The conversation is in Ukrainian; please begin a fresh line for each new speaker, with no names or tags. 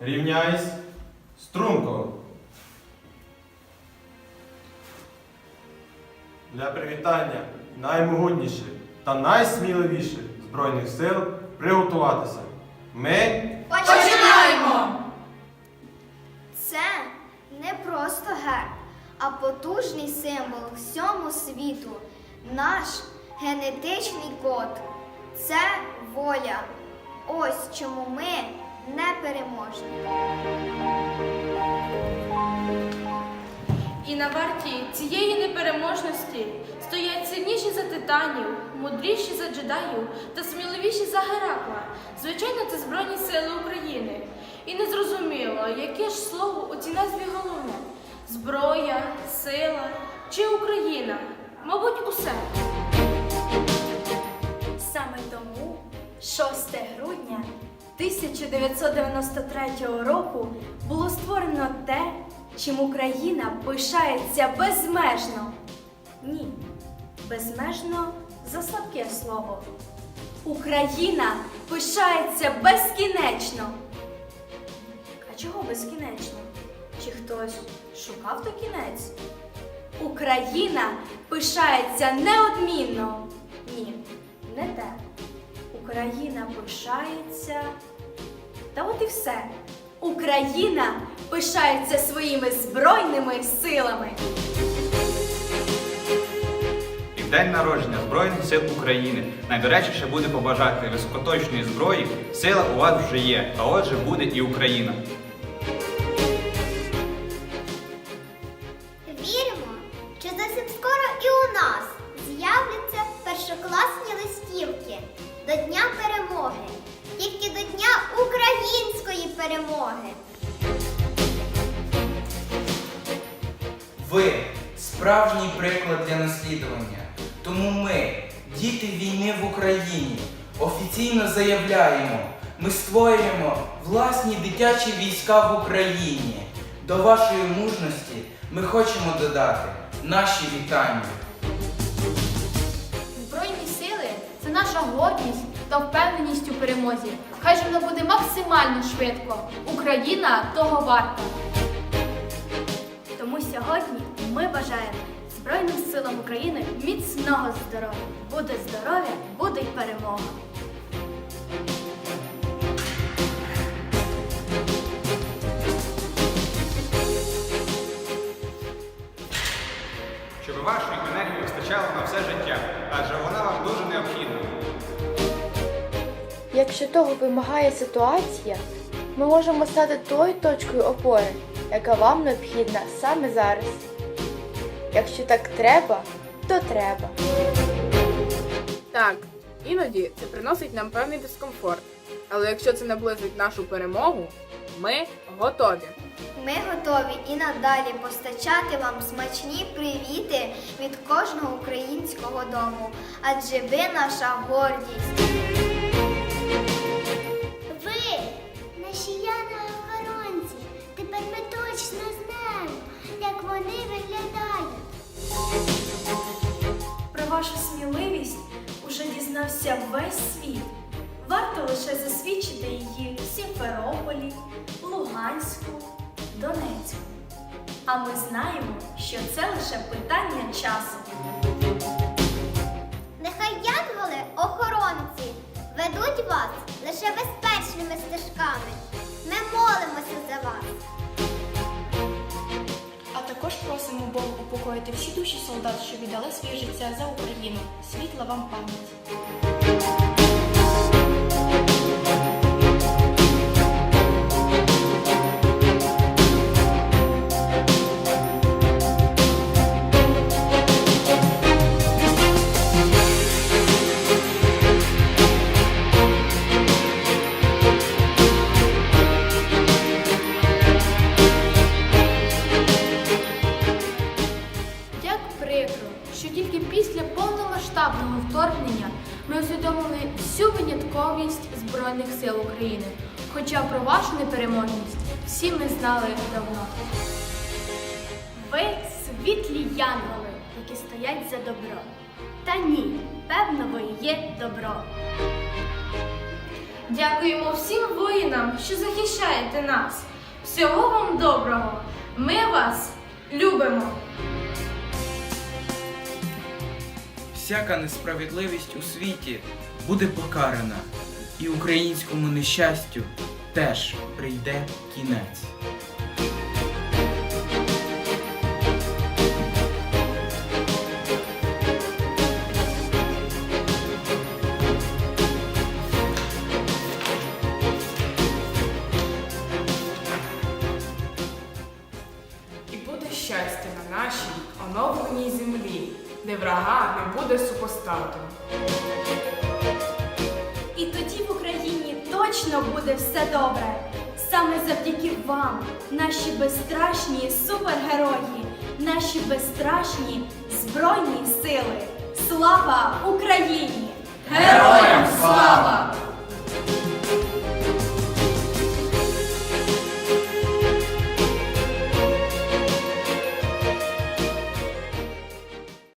Рівняйсь. Струнко. Для привітання наймогутніших та найсміливіших Збройних сил приготуватися. Ми
Починаємо!
Це не просто герб, а потужний символ всьому світу. Наш генетичний код. Це воля. Ось чому ми непереможні.
І на варті цієї непереможності стоять сильніші за титанів, мудріші за джедаїв та сміливіші за Геракла. Звичайно, це Збройні Сили України. І не зрозуміло, яке ж слово у цій назві головне: зброя, сила чи Україна? Мабуть, усе.
Саме тому 6 грудня 1993 року було створено те, чим Україна пишається безмежно. Ні, безмежно за слабке слово. Україна пишається безкінечно. А чого безкінечно? Чи хтось шукав то кінець? Україна пишається неодмінно. Ні, не те. Україна пишається. Та от і все. Україна пишається своїми збройними силами.
І в день народження Збройних сил України найдоречніше буде побажати високоточної зброї. Сила у вас вже є, а отже буде і Україна.
Віримо, що зовсім скоро і у нас з'являться першокласні листівки до Дня перемоги, тільки до Дня української перемоги.
Ви справжній приклад для наслідування. Тому ми, діти війни в Україні, офіційно заявляємо, ми створюємо власні дитячі війська в Україні. До вашої мужності ми хочемо додати наші вітання.
Це гордість та впевненість у перемозі. Хай же воно буде максимально швидко. Україна того варта.
Тому сьогодні ми бажаємо Збройним силам України міцного здоров'я. Буде здоров'я, буде й перемога.
Щоб вашої енергії вистачало на все життя, адже вона вам дуже необхідна.
Якщо того вимагає ситуація, ми можемо стати тою точкою опори, яка вам необхідна саме зараз. Якщо так треба, то треба.
Так, іноді це приносить нам певний дискомфорт. Але якщо це наблизить нашу перемогу, ми готові.
Ми готові і надалі постачати вам смачні привіти від кожного українського дому, адже ви наша гордість.
Уже дізнався весь світ. Варто лише засвідчити її в Сімферополі, Луганську, Донецьку. А ми знаємо, що це лише питання часу.
Просимо Бога упокоїти всі душі солдат, що віддали своє життя за Україну. Світла вам пам'ять.
Всю винятковість Збройних сил України. Хоча про вашу непереможність всі ми знали давно.
Ви світлі янголи, які стоять за добро. Та ні, певно, ви є добро.
Дякуємо всім воїнам, що захищаєте нас. Всього вам доброго. Ми вас любимо.
Всяка несправедливість у світі буде покарана, і українському нещастю теж прийде кінець.
Щастя на нашій оновленій землі, де врага не буде супостатом.
Точно буде все добре. Саме завдяки вам, наші безстрашні супергерої, наші безстрашні збройні сили. Слава Україні!